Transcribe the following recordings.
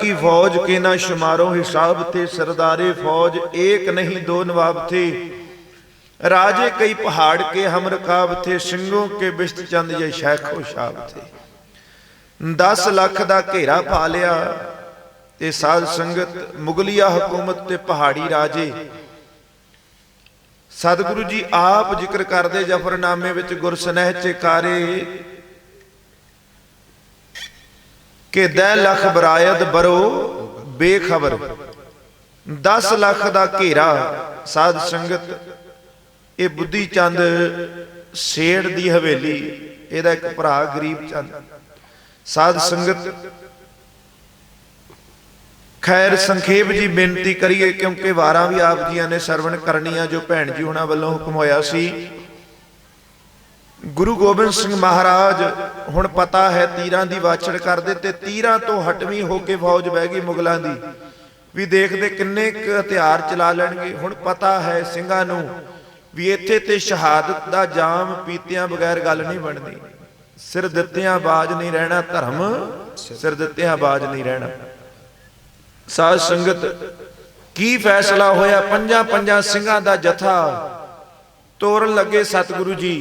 की फौज के ना शुमारो हिसाब थे सरदारे फौज एक नहीं दो नवाब थे राजे कई पहाड़ के हम रकाब थे सिंगों के बिश्त चंद ये शैखो शाब थे 10 ਲੱਖ ਦਾ ਘੇਰਾ ਪਾ ਲਿਆ ਤੇ ਸਾਧ ਸੰਗਤ ਮੁਗਲਿਆ ਹਕੂਮਤ ਤੇ ਪਹਾੜੀ ਰਾਜੇ ਸਤਿਗੁਰੂ ਜੀ ਆਪ ਜ਼ਿਕਰ ਕਰਦੇ ਜਫਰਨਾਮੇ ਵਿੱਚ ਗੁਰਸਨਹਿ ਚਕਾਰੇ ਕਿ ਦੈ ਲਖ ਬਰਾਇਦ ਬਰੋ ਬੇਖਬਰ। 10 ਲੱਖ ਦਾ ਘੇਰਾ ਸਾਧ ਸੰਗਤ। ਇਹ ਬੁੱਧੀ ਚੰਦ ਸੇੜ ਦੀ ਹਵੇਲੀ। ਇਹਦਾ ਇੱਕ ਭਰਾ ਗਰੀਬ ਚੰਦ। ਸਾਧ ਸੰਗਤ। ਖੈਰ ਸੰਖੇਪ ਜੀ ਬੇਨਤੀ ਕਰੀਏ ਕਿਉਂਕਿ ਵਾਰਾਂ ਵੀ ਆਪ ਜੀਆਂ ਨੇ ਸਰਵਣ ਕਰਨੀਆਂ ਜੋ ਭੈਣ ਜੀ ਉਹਨਾਂ ਵੱਲੋਂ ਹੁਕਮ ਹੋਇਆ ਸੀ। ਗੁਰੂ ਗੋਬਿੰਦ ਸਿੰਘ ਮਹਾਰਾਜ ਹੁਣ ਪਤਾ ਹੈ ਤੀਰਾਂ ਦੀ ਵਾਛੜ ਕਰਦੇ ਤੇ ਤੀਰਾਂ ਤੋਂ ਹਟਵੀਂ ਹੋ ਕੇ ਫੌਜ ਬਹਿ ਗਈ ਮੁਗਲਾਂ ਦੀ। ਵੀ ਦੇਖਦੇ ਕਿੰਨੇ ਕੁ ਹਥਿਆਰ ਚਲਾ ਲੈਣਗੇ। ਹੁਣ ਪਤਾ ਹੈ ਸਿੰਘਾਂ ਨੂੰ ਵੀ ਇੱਥੇ ਤੇ ਸ਼ਹਾਦਤ ਦਾ ਜਾਮ ਪੀਤਿਆਂ ਬਗੈਰ ਗੱਲ ਨਹੀਂ ਬਣਦੀ। ਸਿਰ ਦਿੱਤਿਆਂ ਬਾਜ ਨਹੀਂ ਰਹਿਣਾ ਧਰਮ, ਸਿਰ ਦਿੱਤਿਆਂ ਬਾਜ ਨਹੀਂ ਰਹਿਣਾ। ਸਾਧ ਸੰਗਤ, ਕੀ ਫੈਸਲਾ ਹੋਇਆ? ਪੰਜਾਂ ਪੰਜਾਂ ਸਿੰਘਾਂ ਦਾ ਜਥਾ ਤੋਰਨ ਲੱਗੇ ਸਤਿਗੁਰੂ ਜੀ।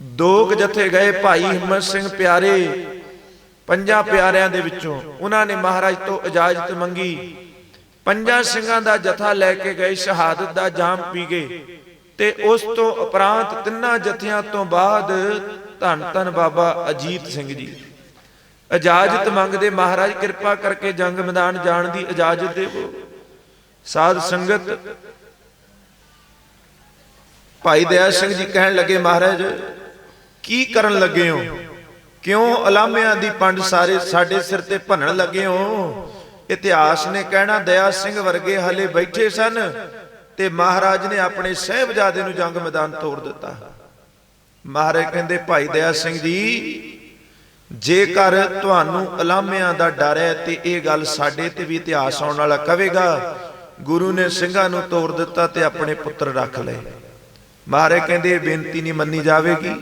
ਦੋ ਜਥੇ ਗਏ ਭਾਈ ਹਿੰਮਤ ਸਿੰਘ ਪਿਆਰੇ, ਪੰਜਾਂ ਪਿਆਰਿਆਂ ਦੇ ਵਿੱਚੋਂ ਉਹਨਾਂ ਨੇ ਮਹਾਰਾਜ ਤੋਂ ਇਜਾਜ਼ਤ ਮੰਗੀ। ਪੰਜਾਂ ਸਿੰਘਾਂ ਦਾ ਜਥਾ ਲੈ ਕੇ ਗਏ, ਸ਼ਹਾਦਤ ਦਾ ਜਾਮ ਪੀ ਗਏ ਤੇ ਉਸ ਤੋਂ ਉਪਰੰਤ ਤਿੰਨਾਂ ਜਥਿਆਂ ਤੋਂ ਬਾਅਦ ਧੰਨ ਧੰਨ ਬਾਬਾ ਅਜੀਤ ਸਿੰਘ ਜੀ। ਇਜਾਜ਼ਤ ਮੰਗਦੇ ਮਹਾਰਾਜ ਕਿਰਪਾ ਕਰਕੇ ਜੰਗ ਮੈਦਾਨ ਜਾਣ ਦੀ ਇਜਾਜ਼ਤ ਦੇਵੋ। ਸਾਧ ਸੰਗਤ, ਭਾਈ ਦਇਆ ਸਿੰਘ ਜੀ ਕਹਿਣ ਲੱਗੇ ਮਹਾਰਾਜ ਕੀ ਕਰਨ ਲੱਗੇ ਹੋ? ਕਿਉਂ ਅਲਾਮਿਆਂ ਦੀ ਪੰਡ ਸਾਰੇ ਸਾਡੇ ਸਿਰ ਤੇ ਭੰਨਣ ਲੱਗੇ ਹੋ? ਇਤਿਹਾਸ ਨੇ ਕਹਿਣਾ, ਦਇਆ ਸਿੰਘ ਵਰਗੇ ਹਲੇ ਬੈਠੇ ਸਨ ਤੇ ਮਹਾਰਾਜ ਨੇ ਆਪਣੇ ਸਹਿਬਜ਼ਾਦੇ ਨੂੰ ਜੰਗ ਮੈਦਾਨ ਤੋੜ ਦਿੱਤਾ। ਮਹਾਰਾਜ ਕਹਿੰਦੇ, ਭਾਈ ਦਇਆ ਸਿੰਘ ਜੀ, ਜੇਕਰ ਤੁਹਾਨੂੰ ਅਲਾਮਿਆਂ ਦਾ ਡਰ ਹੈ ਤੇ ਇਹ ਗੱਲ ਸਾਡੇ ਤੇ ਵੀ ਇਤਿਹਾਸ ਆਉਣ ਵਾਲਾ ਕਵੇਗਾ, ਗੁਰੂ ਨੇ ਸਿੰਘਾਂ ਨੂੰ ਤੋੜ ਦਿੱਤਾ ਤੇ ਆਪਣੇ ਪੁੱਤਰ ਰੱਖ ਲਏ। ਮਹਾਰਾਜ ਕਹਿੰਦੇ, ਇਹ ਬੇਨਤੀ ਨਹੀਂ ਮੰਨੀ ਜਾਵੇਗੀ।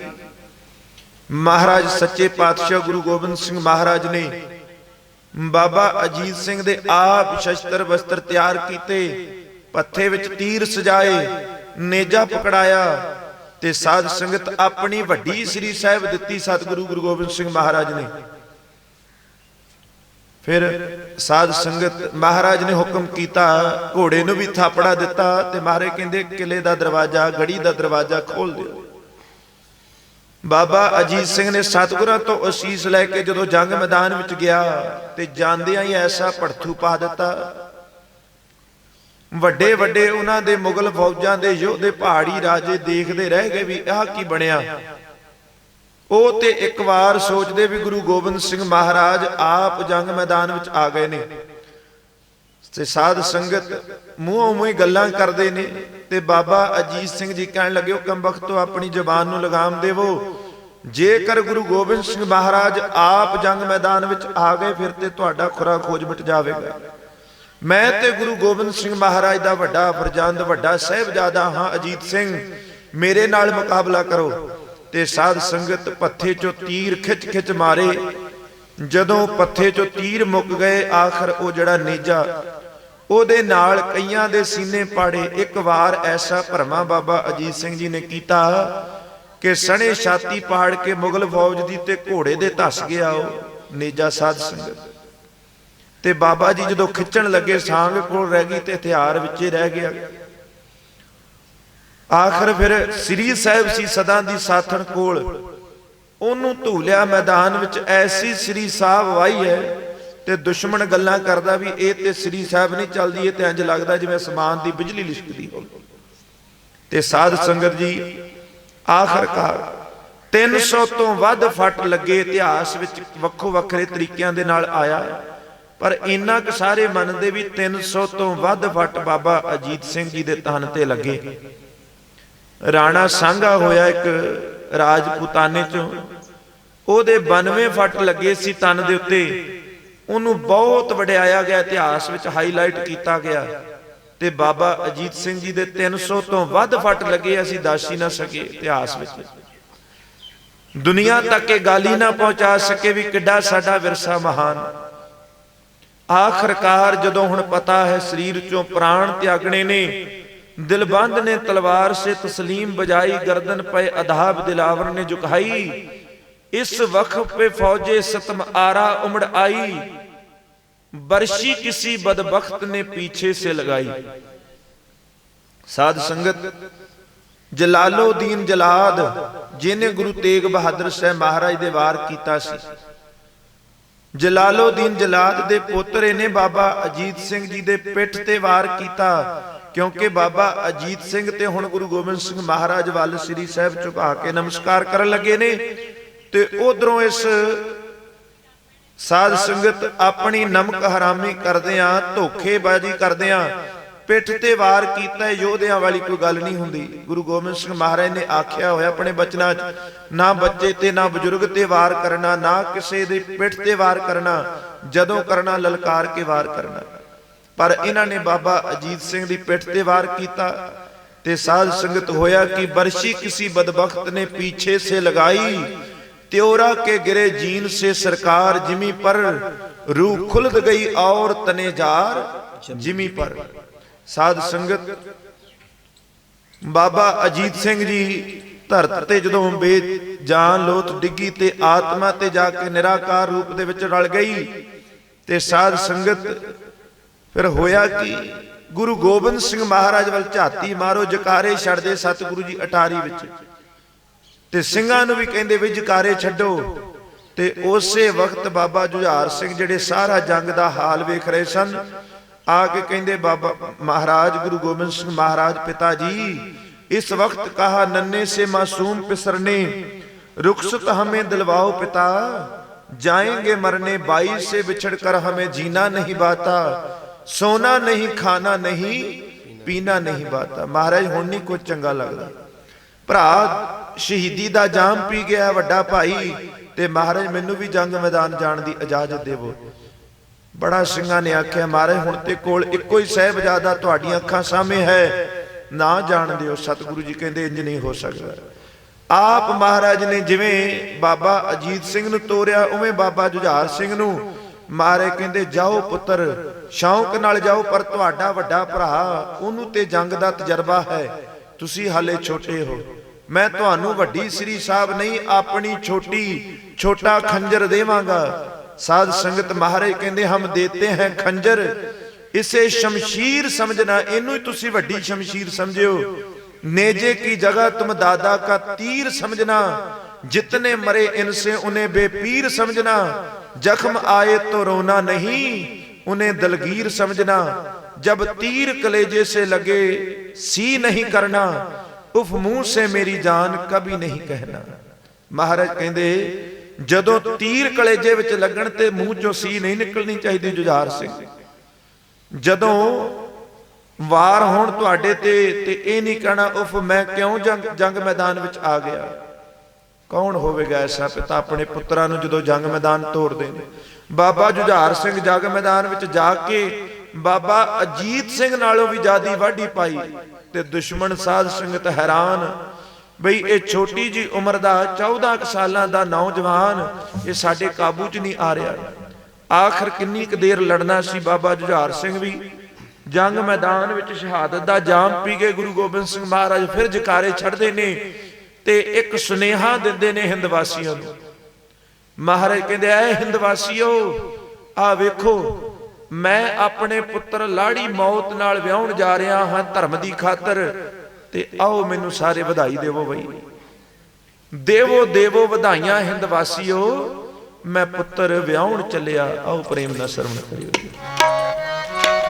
ਮਹਾਰਾਜ ਸੱਚੇ ਪਾਤਸ਼ਾਹ ਗੁਰੂ ਗੋਬਿੰਦ ਸਿੰਘ ਮਹਾਰਾਜ ਨੇ ਬਾਬਾ ਅਜੀਤ ਸਿੰਘ ਦੇ ਆਪ ਸ਼ਸਤਰ ਵਸਤਰ ਤਿਆਰ ਕੀਤੇ, ਪੱਥੇ ਵਿੱਚ ਤੀਰ ਸਜਾਏ, ਨੇਜਾ ਪਕੜਾਇਆ ਤੇ ਸਾਧ ਸੰਗਤ ਆਪਣੀ ਵੱਡੀ ਸ੍ਰੀ ਸਾਹਿਬ ਦਿੱਤੀ ਸਤਿਗੁਰੂ ਗੁਰੂ ਗੋਬਿੰਦ ਸਿੰਘ ਮਹਾਰਾਜ ਨੇ। ਫਿਰ ਸਾਧ ਸੰਗਤ ਮਹਾਰਾਜ ਨੇ ਹੁਕਮ ਕੀਤਾ, ਘੋੜੇ ਨੂੰ ਵੀ ਥਾਪੜਾ ਦਿੱਤਾ ਤੇ ਮਹਾਰਾਜ ਕਹਿੰਦੇ ਕਿਲੇ ਦਾ ਦਰਵਾਜ਼ਾ, ਗੜੀ ਦਾ ਦਰਵਾਜ਼ਾ ਖੋਲ ਦਿਓ। ਬਾਬਾ ਅਜੀਤ ਸਿੰਘ ਨੇ ਸਤਿਗੁਰਾਂ ਤੋਂ ਅਸੀਸ ਲੈ ਕੇ ਜਦੋਂ ਜੰਗ ਮੈਦਾਨ ਵਿੱਚ ਗਿਆ ਤੇ ਜਾਂਦਿਆਂ ਹੀ ਐਸਾ ਭੜਥੂ ਪਾ ਦਿੱਤਾ। ਵੱਡੇ ਵੱਡੇ ਉਹਨਾਂ ਦੇ ਮੁਗਲ ਫੌਜਾਂ ਦੇ ਯੋਧੇ ਪਹਾੜੀ ਰਾਜੇ ਦੇਖਦੇ ਰਹਿ ਗਏ ਵੀ ਆਹ ਕੀ ਬਣਿਆ। ਉਹ ਤੇ ਇੱਕ ਵਾਰ ਸੋਚਦੇ ਵੀ ਗੁਰੂ ਗੋਬਿੰਦ ਸਿੰਘ ਮਹਾਰਾਜ ਆਪ ਜੰਗ ਮੈਦਾਨ ਵਿੱਚ ਆ ਗਏ ਨੇ। ਤੇ ਸਾਧ ਸੰਗਤ ਮੂੰਹੋਂ ਮੂੰਹ ਗੱਲਾਂ ਕਰਦੇ ਨੇ ਤੇ ਬਾਬਾ ਅਜੀਤ ਸਿੰਘ ਜੀ ਕਹਿਣ ਲੱਗੇ, ਉਹ ਕੰਬਖਤੋ ਆਪਣੀ ਜ਼ੁਬਾਨ ਨੂੰ ਲਗਾਮ ਦੇਵੋ। ਜੇਕਰ ਗੁਰੂ ਗੋਬਿੰਦ ਸਿੰਘ ਮਹਾਰਾਜ ਆਪ ਜੰਗ ਮੈਦਾਨ ਵਿੱਚ ਆ ਗਏ, ਫਿਰ ਤੇ ਤੁਹਾਡਾ ਖੁਰਾ ਖੋਜ ਮਿਟ ਜਾਵੇਗਾ। ਮੈਂ ਤੇ ਗੁਰੂ ਗੋਬਿੰਦ ਸਿੰਘ ਮਹਾਰਾਜ ਦਾ ਵੱਡਾ ਫਰਜ਼ੰਦ, ਵੱਡਾ ਸਹਿਬਜ਼ਾਦਾ ਹਾਂ ਅਜੀਤ ਸਿੰਘ। ਮੇਰੇ ਨਾਲ ਮੁਕਾਬਲਾ ਕਰੋ। ਤੇ ਸਾਧ ਸੰਗਤ ਪੱਥੇ ਚੋਂ ਤੀਰ ਖਿੱਚ ਖਿੱਚ ਮਾਰੇ। ਜਦੋਂ ਪੱਥੇ ਚੋਂ ਤੀਰ ਮੁੱਕ ਗਏ, ਆਖਰ ਉਹ ਜਿਹੜਾ ਨੇਜਾ, ਉਹਦੇ ਨਾਲ ਕਈਆਂ ਦੇ ਸੀਨੇ ਪਾੜੇ। ਇੱਕ ਵਾਰ ਐਸਾ ਭਰਮਾ ਬਾਬਾ ਅਜੀਤ ਸਿੰਘ ਜੀ ਨੇ ਕੀਤਾ ਕਿ ਸਣੇ ਛਾਤੀ ਪਾੜ ਕੇ ਮੁਗਲ ਫੌਜ ਦੀ ਤੇ ਘੋੜੇ ਦੇ ਧਸ ਗਿਆ ਉਹ, ਨੇਜਾ ਸਾਧ ਸੰਗਤ। ਤੇ ਬਾਬਾ ਜੀ ਜਦੋਂ ਖਿੱਚਣ ਲੱਗੇ, ਸਾਂਗ ਕੋਲ ਰਹਿ ਗਈ ਤੇ ਹਥਿਆਰ ਵਿੱਚੇ ਰਹਿ ਗਿਆ। ਆਖਰ ਫਿਰ ਸ੍ਰੀ ਸਾਹਿਬ ਸੀ ਸਦਾ ਦੀ ਸਾਥਣ ਕੋਲ। ਉਹਨੂੰ ਧੂਲਿਆ ਮੈਦਾਨ ਵਿੱਚ ਐਸੀ ਸ੍ਰੀ ਸਾਹਿਬ ਵਾਈ ਹੈ ਤੇ ਦੁਸ਼ਮਣ ਗੱਲਾਂ ਕਰਦਾ ਵੀ ਇਹ ਤੇ ਸ੍ਰੀ ਸਾਹਿਬ ਨਹੀਂ ਚੱਲਦੀ, ਇਹ ਤੇ ਇੰਜ ਲੱਗਦਾ ਜਿਵੇਂ ਅਸਮਾਨ ਦੀ ਬਿਜਲੀ ਲਿਸ਼ਕਦੀ ਹੋਵੇ। ਤੇ ਸਾਧ ਸੰਗਤ ਜੀ, ਆਖਰਕਾਰ 300 ਤੋਂ ਵੱਧ ਫੱਟ ਲੱਗੇ ਇਤਿਹਾਸ ਵਿੱਚ ਵੱਖੋ ਵੱਖਰੇ ਤਰੀਕਿਆਂ ਦੇ ਨਾਲ ਆਇਆ ਪਰ ਇੰਨਾ ਕੁ ਸਾਰੇ ਮੰਨਦੇ ਵੀ 300 ਤੋਂ ਵੱਧ ਫੱਟ ਬਾਬਾ ਅਜੀਤ ਸਿੰਘ ਜੀ ਦੇ ਤਨ ਤੇ ਲੱਗੇ। ਰਾਣਾ ਸਾਂਘਾ ਹੋਇਆ ਇੱਕ ਰਾਜਪੂਤਾਨੇ ਚੋਂ। ਉਹਦੇ 92 ਫੱਟ ਲੱਗੇ ਸੀ ਤਨ ਦੇ ਉੱਤੇ। ਉਹਨੂੰ ਬਹੁਤ ਵਡਿਆਇਆ ਗਿਆ, ਇਤਿਹਾਸ ਵਿੱਚ ਹਾਈਲਾਈਟ ਕੀਤਾ ਗਿਆ। ਤੇ ਬਾਬਾ ਅਜੀਤ ਸਿੰਘ ਜੀ ਦੇ 300 ਤੋਂ ਵੱਧ ਫੱਟ ਲੱਗੇ ਅਸੀਂ ਦਾਸ਼ੀ ਨਾ ਸਕੇ ਇਤਿਹਾਸ ਵਿੱਚ। ਦੁਨੀਆ ਤੱਕ ਇਹ ਗਾਲੀ ਨਾ ਪਹੁੰਚਾ ਸਕੇ ਵੀ ਕਿੱਡਾ ਸਾਡਾ ਵਿਰਸਾ ਮਹਾਨ। ਆਖਰਕਾਰ ਜਦੋਂ ਹੁਣ ਪਤਾ ਹੈ ਸਰੀਰ ਚੋਂ ਪ੍ਰਾਣ ਤਿਆਗਣੇ ਨੇ ਦਿਲਬੰਦ ਨੇ ਤਲਵਾਰ ਸੇ ਤਸਲੀਮ ਬਜਾਈ ਗਰਦਨ ਪਏ ਅਧਾਬ ਦਿਲਾਵਰ ਨੇ ਝੁਕਾਈ ਇਸ ਵਕਤ पे फौजे सतम आरा उमड़ आई बरशी किसी बदबख्त ने पीछे से लगाई ਸਾਧ ਸੰਗਤ ਜਲਾਲੋਦੀਨ ਜਲਾਦ ਜਿਨੇ ਗੁਰੂ ਤੇਗ ਬਹਾਦਰ ਸਾਹਿਬ ਮਹਾਰਾਜ ਦੇ ਵਾਰ ਕੀਤਾ ਸੀ ਜਲਾਲੋਦੀਨ ਜਲਾਦ ਦੇ ਪੋਤਰੇ ਨੇ ਬਾਬਾ ਅਜੀਤ ਸਿੰਘ ਜੀ ਦੇ ਪਿੱਠ ਤੇ ਵਾਰ ਕੀਤਾ ਕਿਉਂਕਿ ਬਾਬਾ ਅਜੀਤ ਸਿੰਘ ਤੇ ਹੁਣ ਗੁਰੂ ਗੋਬਿੰਦ ਸਿੰਘ ਮਹਾਰਾਜ ਵੱਲ ਸ੍ਰੀ ਸਾਹਿਬ ਝੁਕਾ ਕੇ ਨਮਸਕਾਰ ਕਰਨ ਲੱਗੇ ਨੇ ਤੇ ਉਧਰੋਂ ਇਸ ਸਾਧ ਸੰਗਤ ਆਪਣੀ ਨਮਕ ਹਰਾਮੀ ਕਰਦਿਆਂ ਧੋਖੇਬਾਜ਼ੀ ਕਰਦਿਆਂ ਪਿੱਠ ਤੇ ਵਾਰ ਕੀਤਾ ਯੋਧਿਆਂ ਵਾਲੀ ਕੋਈ ਗੱਲ ਨਹੀਂ ਹੁੰਦੀ। ਗੁਰੂ ਗੋਬਿੰਦ ਸਿੰਘ ਮਹਾਰਾਜ ਨੇ ਆਖਿਆ ਹੋਇਆ ਆਪਣੇ ਬਚਨਾਂ 'ਚ, ਨਾ ਬੱਚੇ ਤੇ ਨਾ ਬਜ਼ੁਰਗ ਤੇ ਵਾਰ ਕਰਨਾ, ਨਾ ਕਿਸੇ ਦੇ ਪਿੱਠ ਤੇ ਵਾਰ ਕਰਨਾ, ਜਦੋਂ ਕਰਨਾ ਲਲਕਾਰ ਕੇ ਵਾਰ ਕਰਨਾ। ਪਰ ਇਹਨਾਂ ਨੇ ਬਾਬਾ ਅਜੀਤ ਸਿੰਘ ਦੀ ਪਿੱਠ ਤੇ ਵਾਰ ਕੀਤਾ ਤੇ ਸਾਧ ਸੰਗਤ ਹੋਇਆ ਕਿ ਬਰਸ਼ੀ ਕਿਸੇ ਬਦਬਖਤ ਨੇ ਪਿੱਛੇ ਸੇ ਲਗਾਈ त्योरा के गिरे जीन से सरकार जिमी पर रूह खुलद गई और तनेजार जिमी पर ਸਾਧ ਸੰਗਤ, ਬਾਬਾ ਅਜੀਤ ਸਿੰਘ ਜੀ ਧਰਤ ਤੇ ਜਦੋਂ ਬੇ ਜਾਨ ਲੋਤ ਡਿੱਗੀ ਤੇ ਆਤਮਾ ਤੇ ਜਾ ਕੇ ਨਿਰਾਕਾਰ ਰੂਪ ਦੇ ਵਿੱਚ ਰਲ ਗਈ ਤੇ ਸਾਧ ਸੰਗਤ ਫਿਰ ਹੋਇਆ ਕਿ? ਗੁਰੂ ਗੋਬਿੰਦ ਸਿੰਘ ਮਹਾਰਾਜ ਵੱਲ ਝਾਤੀ ਮਾਰੋ, ਜਕਾਰੇ ਛੱਡਦੇ ਸਤਿਗੁਰੂ ਜੀ ਅਟਾਰੀ ਵਿੱਚ। ਤੇ ਸਿੰਘਾਂ ਨੂੰ ਵੀ ਕਹਿੰਦੇ ਵੀ ਜਕਾਰੇ ਛੱਡੋ। ਤੇ ਉਸੇ ਵਕਤ ਬਾਬਾ ਜੁਝਾਰ ਸਿੰਘ ਜਿਹੜੇ ਸਾਰਾ ਜੰਗ ਦਾ ਹਾਲ ਵੇਖ ਰਹੇ ਸਨ, ਆ ਕੇ ਕਹਿੰਦੇ ਬਾਬਾ ਮਹਾਰਾਜ, ਗੁਰੂ ਗੋਬਿੰਦ ਸਿੰਘ ਮਹਾਰਾਜ ਪਿਤਾ ਜੀ, ਇਸ ਵਕਤ ਕਹਾ ਨੰਨੇ ਸੇ ਮਾਸੂਮ ਪਿਸਰਨੇ रुखसत ਹਮੇ दिलवाओ ਪਿਤਾ, ਜਾਏਗੇ ਮਰਨੇ बाई ਸੇ ਵਿਛੜ ਕਰ ਹਮੇ जीना ਨਹੀਂ ਬਾਤਾ। ਸੋਨਾ ਨਹੀਂ, ਖਾਣਾ ਨਹੀਂ, ਪੀਣਾ ਨਹੀਂ ਬਾਤਾ ਮਹਾਰਾਜ, ਹੁਣ ਨਹੀਂ ਕੁਝ ਚੰਗਾ ਲੱਗਦਾ। ਭਰਾ, ਸ਼ਹੀਦੀ ਦਾ ਜਾਮ ਪੀ ਗਿਆ, ਵੱਡਾ ਭਾਈ, ਤੇ ਮਹਾਰਾਜ, ਮੈਨੂੰ ਵੀ ਜੰਗ ਮੈਦਾਨ ਜਾਣ ਦੀ ਇਜਾਜ਼ਤ ਦੇਵੋ। ਬੜਾ ਸਿੰਘਾਂ ਨੇ ਆਖਿਆ, ਮਹਾਰਾਜ, ਹੁਣ ਤੇ ਕੋਲ ਇੱਕੋ ਹੀ ਸਹਿਬਜ਼ਾਦਾ ਤੁਹਾਡੀਆਂ ਅੱਖਾਂ ਸਾਹਮਣੇ ਹੈ। ਨਾ ਜਾਣ ਦਿਓ। ਸਤਿਗੁਰੂ ਜੀ ਕਹਿੰਦੇ, ਇੰਜ ਨਹੀਂ ਹੋ ਸਕਦਾ। ਆਪ ਮਹਾਰਾਜ ਨੇ ਜਿਵੇਂ ਬਾਬਾ ਅਜੀਤ ਸਿੰਘ ਨੂੰ ਤੋਰਿਆ, ਉਵੇਂ ਬਾਬਾ ਜੁਝਾਰ ਸਿੰਘ ਨੂੰ ਮਾਰੇ ਕਹਿੰਦੇ, ਜਾਓ ਪੁੱਤਰ, ਸ਼ੌਂਕ ਨਾਲ ਜਾਓ, ਪਰ ਤੁਹਾਡਾ ਵੱਡਾ ਭਰਾ ਉਹਨੂੰ ਤੇ ਜੰਗ ਦਾ ਤਜਰਬਾ ਹੈ। ਤੁਸੀਂ ਹਾਲੇ ਛੋਟੇ ਹੋ। ਮੈਂ ਤੁਹਾਨੂੰ ਵੱਡੀ ਸ੍ਰੀ ਸਾਹਿਬ ਨਹੀਂ, ਆਪਣੀ ਛੋਟੀ, ਛੋਟਾ ਖੰਜਰ ਦੇਵਾਂਗਾ। ਸਾਧ ਸੰਗਤ ਮਹਾਰੇ ਕਹਿੰਦੇ, ਹਮ ਦੇਤੇ ਹੈ ਖੰਜਰ। ਇਸੇ ਸ਼ਮਸ਼ੀਰ ਸਮਝਣਾ, ਇਹਨੂੰ ਹੀ ਤੁਸੀਂ ਵੱਡੀ ਸ਼ਮਸ਼ੀਰ ਸਮਝਿਓ। ਨੇਜੇ ਕੀ ਜਗ੍ਹਾ, ਤੁਮ ਦਾਦਾ ਕਾ ਤੀਰ ਸਮਝਣਾ। जितने मरे इनसे उन्हें बेपीर समझना जख्म आए तो रोना नहीं उन्हें दलगीर समझना जब तीर कलेजे से लगे सी नहीं करना उफ मुंह से मेरी जान कभी नहीं कहना ਮਹਾਰਾਜ ਕਹਿੰਦੇ ਜਦੋਂ ਤੀਰ ਕਲੇਜੇ ਵਿੱਚ ਲੱਗਣ ਤੇ ਮੂੰਹ ਚੋਂ ਸੀ ਨਹੀਂ ਨਿਕਲਣੀ ਚਾਹੀਦੀ ਜੁਝਾਰ ਸਿੰਘ ਜਦੋਂ ਵਾਰ ਹੋਣ ਤੁਹਾਡੇ ਤੇ ਤੇ ਇਹ ਨਹੀਂ ਕਹਿਣਾ ਉਫ ਮੈਂ ਕਿਉਂ ਜੰਗ ਜੰਗ ਮੈਦਾਨ ਵਿੱਚ ਆ ਗਿਆ ਕੌਣ ਹੋਵੇਗਾ ਐਸਾ ਪਿਤਾ ਆਪਣੇ ਪੁੱਤਰਾਂ ਨੂੰ ਜਦੋਂ ਜੰਗ ਮੈਦਾਨ ਤੋਰਦੇ ਨੇ ਬਾਬਾ ਜੁਝਾਰ ਸਿੰਘ ਜੰਗ ਮੈਦਾਨ ਵਿੱਚ ਜਾ ਕੇ ਬਾਬਾ ਅਜੀਤ ਸਿੰਘ ਨਾਲੋਂ ਵੀ ਜਿਆਦੀ ਵਾਢੀ ਪਾਈ ਤੇ ਦੁਸ਼ਮਣ ਸਾਧ ਸੰਗਤ ਹੈਰਾਨ ਬਈ ਇਹ ਛੋਟੀ ਜੀ ਉਮਰ ਦਾ 14 ਕੁ ਸਾਲਾਂ ਦਾ ਨੌਜਵਾਨ ਇਹ ਸਾਡੇ ਕਾਬੂ 'ਚ ਨਹੀਂ ਆ ਰਿਹਾ। ਆਖਰ ਕਿੰਨੀ ਕੁ ਦੇਰ ਲੜਨਾ ਸੀ ਬਾਬਾ ਜੁਝਾਰ ਸਿੰਘ ਵੀ? ਜੰਗ ਮੈਦਾਨ ਵਿੱਚ ਸ਼ਹਾਦਤ ਦਾ ਜਾਮ ਪੀ ਕੇ ਗੁਰੂ ਗੋਬਿੰਦ ਸਿੰਘ ਮਹਾਰਾਜ ਫਿਰ ਜਕਾਰੇ ਛੱਡਦੇ ਨੇ। ਤੇ ਇੱਕ ਸੁਨੇਹਾ ਦਿੰਦੇ ਨੇ ਹਿੰਦ ਵਾਸੀਆਂ ਨੂੰ। ਮਹਾਰਾਜ ਕਹਿੰਦੇ, ਐ ਹਿੰਦ ਵਾਸੀਓ ਆ ਵੇਖੋ, ਮੈਂ ਆਪਣੇ ਪੁੱਤਰ ਲਾੜੀ ਮੌਤ ਨਾਲ ਵਿਆਹਣ ਜਾ ਰਿਹਾ ਹਾਂ ਧਰਮ ਦੀ ਖਾਤਰ, ਤੇ ਆਓ ਮੈਨੂੰ ਸਾਰੇ ਵਧਾਈ ਦੇਵੋ ਬਈ। ਦੇਵੋ ਦੇਵੋ ਵਧਾਈਆਂ ਹਿੰਦ ਵਾਸੀਓ ਮੈਂ ਪੁੱਤਰ ਵਿਆਹਣ ਚੱਲਿਆ, ਆਓ ਪ੍ਰੇਮ ਦਾ ਸਰਵਣ ਕਰਿਓ।